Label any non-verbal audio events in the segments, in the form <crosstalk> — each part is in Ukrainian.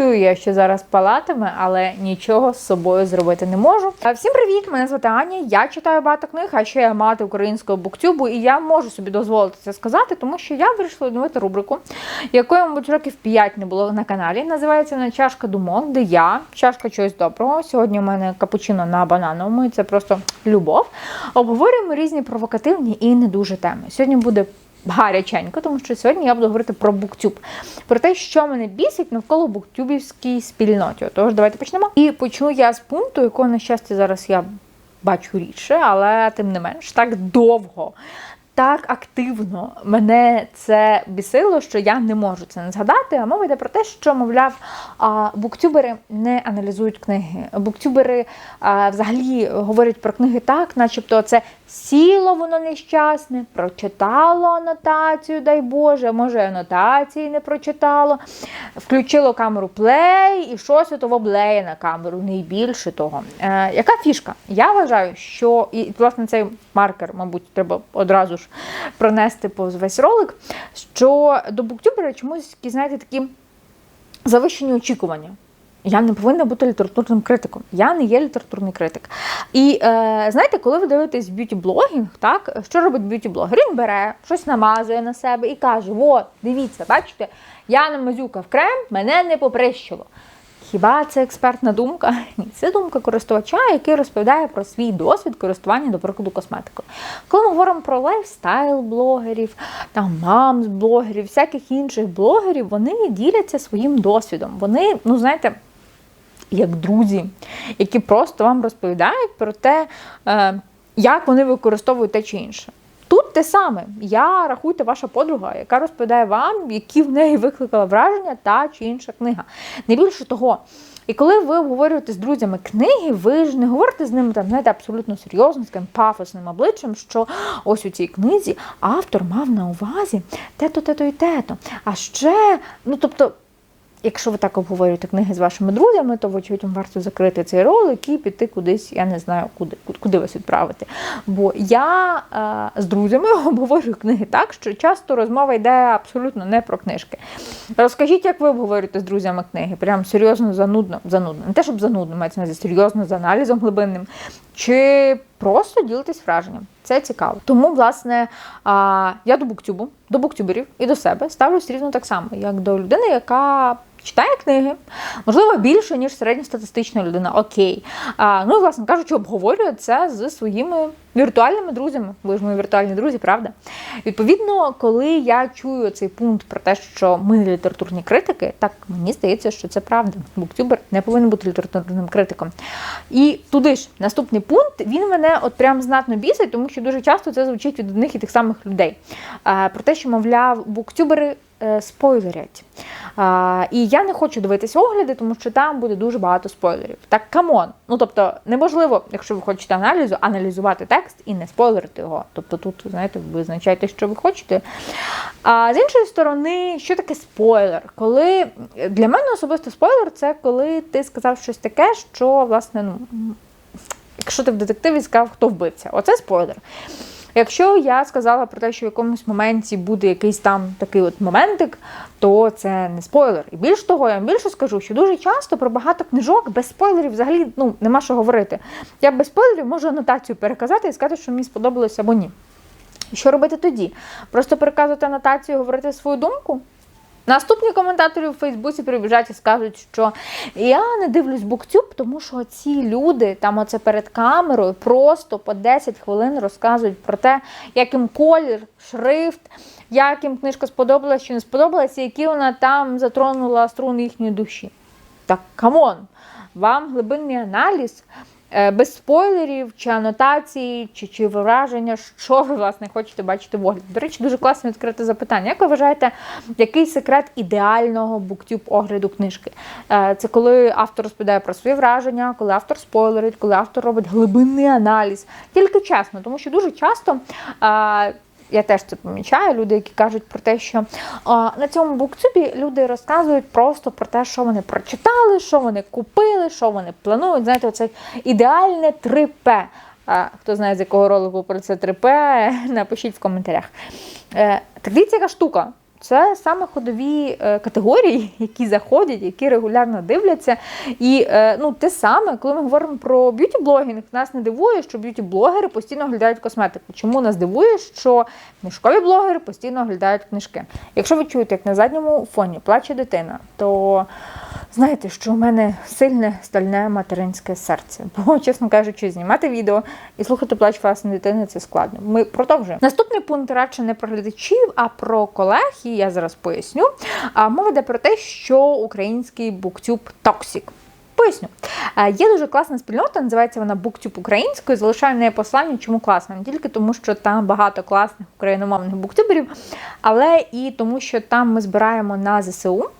Чую я, що зараз палатиме, але нічого з собою зробити не можу. Всім привіт! Мене звати Аня. Я читаю багато книг, а ще я мати українського буктюбу, і я можу собі дозволити це сказати, тому що я вирішила відновити рубрику, якої, мабуть, років 5 не було на каналі. Називається вона Чашка думок, де я, чашка чогось доброго. Сьогодні у мене капучино на банановому, і це просто любов. Обговорюємо різні провокативні і не дуже теми. Сьогодні буде гаряченько, тому що сьогодні я буду говорити про буктюб, про те, що мене бісить навколо буктюбівській спільноті. Тож давайте почнемо. І почну я з пункту, якого, на щастя, зараз я бачу рідше, але тим не менш так довго. Так активно мене це бісило, що я не можу це не згадати. А мова йде про те, що, мовляв, буктюбери не аналізують книги. Буктюбери взагалі говорять про книги так, начебто це сіло воно нещасне, прочитало анотацію, дай Боже, може анотації не прочитало, включило камеру плей і щось того блеє на камеру. Найбільше того. Е, яка фішка? Я вважаю, що і власне цей маркер, мабуть, треба одразу ж пронести повз весь ролик. Що до буктюбера чомусь, знаєте, такі завищені очікування. Я не повинна бути літературним критиком. Я не є літературний критик. І е, знаєте, коли ви дивитесь б'юті-блогінг, так що робить б'юті-блогер? Він бере, щось намазує на себе і каже: От, дивіться, бачите, я намазюкав крем, мене не поприщило. Хіба це експертна думка? <laughs> Ні, це думка користувача, який розповідає про свій досвід користування, до прикладу, косметикою. Коли ми говоримо про лайфстайл-блогерів, там мам-блогерів, всяких інших блогерів, вони діляться своїм досвідом. Вони, ну знаєте, як друзі, які просто вам розповідають про те, е, як вони використовують те чи інше. Тут те саме. Я рахуйте ваша подруга, яка розповідає вам, які в неї викликала враження та чи інша книга. Не більше того. І коли ви обговорюєте з друзями книги, ви ж не говорите з ними там, знаєте, абсолютно серйозно, з таким пафосним обличчям, що ось у цій книзі автор мав на увазі те-то, те-то і те-то. А ще, ну тобто. Якщо ви так обговорюєте книги з вашими друзями, то вочевидь вам варто закрити цей ролик і піти кудись, я не знаю, куди куди вас відправити. Бо я е, з друзями <laughs> обговорюю книги так, що часто розмова йде абсолютно не про книжки. Розкажіть, як ви обговорюєте з друзями книги? Прям серйозно занудно, занудно. Не те, щоб занудно, мається на серйозно з аналізом глибинним. Чи просто ділитесь враженням. Це цікаво. Тому, власне, я до буктюбу, до буктюберів і до себе ставлюсь рівно так само, як до людини, яка читає книги, можливо, більше, ніж середньостатистична людина. Окей. А, Ну власне кажучи, обговорює це з своїми віртуальними друзями. Ви ж мої віртуальні друзі, правда? Відповідно, коли я чую цей пункт про те, що ми не літературні критики, так мені здається, що це правда. Буктюбер не повинен бути літературним критиком. І туди ж наступний пункт він мене от прям знатно бісить, тому що дуже часто це звучить від одних і тих самих людей. А, Про те, що, мовляв, буктюбери спойлерять. А, І я не хочу дивитися огляди, тому що там буде дуже багато спойлерів. Так камон. Ну тобто, неможливо, якщо ви хочете аналізу, аналізувати текст і не спойлерити його. Тобто тут, знаєте, ви визначаєте, що ви хочете. А з іншої сторони, що таке спойлер? Коли для мене особисто спойлер це коли ти сказав щось таке, що, власне, ну, якщо ти в детективі сказав, хто вбивця. Оце спойлер. Якщо я сказала про те, що в якомусь моменті буде якийсь там такий от моментик, то це не спойлер. І більш того, я вам більше скажу, що дуже часто про багато книжок без спойлерів взагалі ну, нема що говорити. Я без спойлерів можу анотацію переказати і сказати, що мені сподобалось або ні. Що робити тоді? Просто переказувати анотацію, говорити свою думку? Наступні коментаторі у Фейсбуці прибіжать і скажуть, що я не дивлюсь буктюб, тому що ці люди там оце перед камерою просто по 10 хвилин розказують про те, як їм колір, шрифт, як їм книжка сподобалась чи не сподобалась, які вона там затронула струни їхньої душі. Так, камон, вам глибинний аналіз. Е, без спойлерів, чи анотації, чи чи враження, що ви власне хочете бачити в огляді. До речі, дуже класне відкрите запитання. Як ви вважаєте, який секрет ідеального буктюб огляду книжки? Е, це коли автор розповідає про свої враження, коли автор спойлерить, коли автор робить глибинний аналіз. Тільки чесно, тому що дуже часто. Я теж це помічаю. Люди, які кажуть про те, що а, на цьому буктюбі люди розказують просто про те, що вони прочитали, що вони купили, що вони планують. Знаєте, оце ідеальне 3П. А, Хто знає, з якого ролику про це 3П, <laughs> напишіть в коментарях. Е, Так дивіться, яка штука. Це саме ходові е, категорії, які заходять, які регулярно дивляться. І е, ну, те саме, коли ми говоримо про б'юті-блогінг, нас не дивує, що б'юті-блогери постійно оглядають косметику. Чому нас дивує, що книжкові блогери постійно оглядають книжки? Якщо ви чуєте, як на задньому фоні плаче дитина, то знаєте, що у мене сильне стальне материнське серце. <laughs> Бо, чесно кажучи, знімати відео і слухати плач власної дитини це складно. Ми продовжуємо. Наступний пункт радше не про глядачів, а про колег. І я зараз поясню. А мова йде про те, що український буктюб токсик. Поясню. Є дуже класна спільнота, називається вона BookTube українською. Залишаю неї послання, чому класна. Не тільки тому, що там багато класних україномовних буктюберів, але і тому, що там ми збираємо на ЗСУ.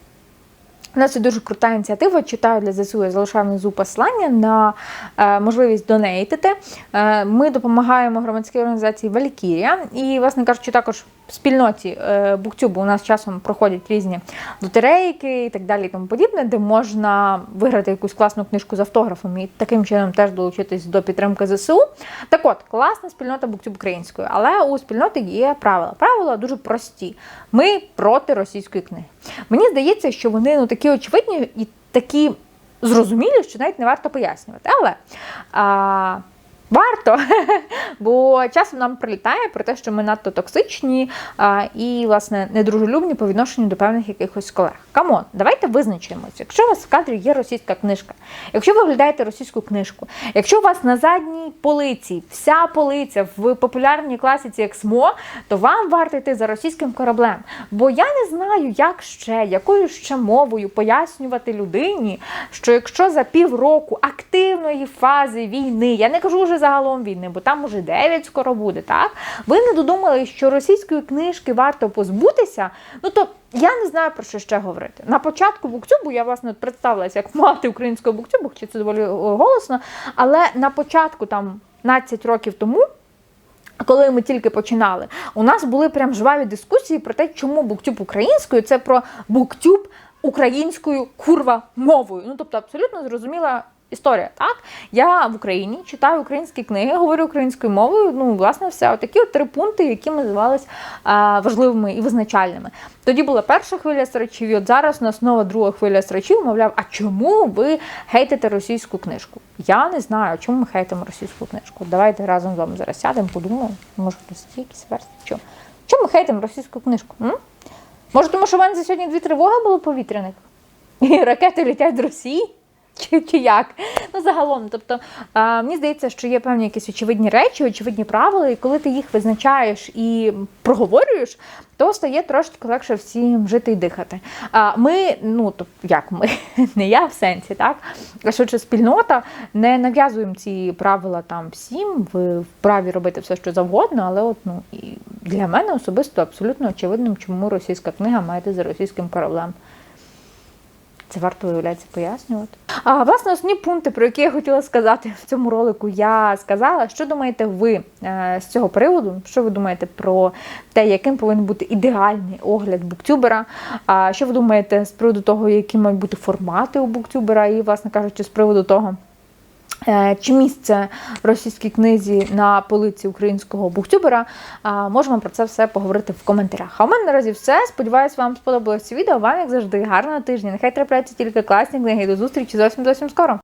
У нас це дуже крута ініціатива. Читаю для ЗСУ, я залишаю внизу послання на е, можливість донейтити. Е, ми допомагаємо громадській організації Валькірія. І, власне кажучи, також в спільноті е, Буктюбу у нас часом проходять різні лотерейки і так далі, і тому подібне, де можна виграти якусь класну книжку з автографом і таким чином теж долучитись до підтримки ЗСУ. Так от, класна спільнота Буктюб українською, але у спільноти є правила. Правила дуже прості. Ми проти російської книги. Мені здається, що вони ну такі очевидні і такі зрозумілі, що навіть не варто пояснювати. Але а, варто, <laughs> бо часом нам прилітає про те, що ми надто токсичні і, власне, недружелюбні по відношенню до певних якихось колег. Камон, давайте визначимося. Якщо у вас в кадрі є російська книжка, якщо ви оглядаєте російську книжку, якщо у вас на задній полиці вся полиця в популярній класиці Ексмо, то вам варто йти за російським кораблем. Бо я не знаю, як ще, якою ще мовою пояснювати людині, що якщо за півроку активної фази війни, я не кажу вже загалом війни, бо там уже 9 скоро буде, так? Ви не додумали, що російської книжки варто позбутися, ну то. Я не знаю про що ще говорити. На початку буктюбу я власне представилася як мати українського буктюбу, хоча це доволі е, голосно. Але на початку, там 15 років тому, коли ми тільки починали, у нас були прям жваві дискусії про те, чому буктюб українською це про буктюб українською курва мовою. Ну тобто абсолютно зрозуміла. Історія, так? Я в Україні читаю українські книги, говорю українською мовою. Ну, власне, все. Отакі от три пункти, які ми а, важливими і визначальними. Тоді була перша хвиля срачів, і от зараз у нас нова друга хвиля срачів, мовляв, а чому ви хейтите російську книжку? Я не знаю, чому ми хейтимо російську книжку. Давайте разом з вами зараз сядемо, подумаємо. Може, хтось якісь версії. Чому? Чому ми хейтимо російську книжку? М? Може, тому що в мене за сьогодні дві тривоги було повітряних? І ракети летять з Росії? Чи, чи як? Ну, загалом, тобто, а, мені здається, що є певні якісь очевидні речі, очевидні правила, і коли ти їх визначаєш і проговорюєш, то стає трошки легше всім жити і дихати. А ми, ну то як ми, <laughs> не я в сенсі, так? А швидше спільнота не нав'язуємо ці правила там всім, ви вправі робити все, що завгодно, але от ну і для мене особисто абсолютно очевидним, чому російська книга має йти за російським кораблем. Це варто виявляється пояснювати. А власне основні пункти, про які я хотіла сказати в цьому ролику, я сказала. Що думаєте ви е, з цього приводу? Що ви думаєте про те, яким повинен бути ідеальний огляд буктюбера? А що ви думаєте з приводу того, які мають бути формати у буктюбера? І, власне кажучи, з приводу того. Е, Чи місце російській книзі на полиці українського бухтюбера? Можемо про це все поговорити в коментарях. А у мене наразі все. Сподіваюсь, вам сподобалось це відео. Вам, як завжди, гарного тижня. Нехай трапляються тільки класні книги. До зустрічі зовсім зовсім скоро.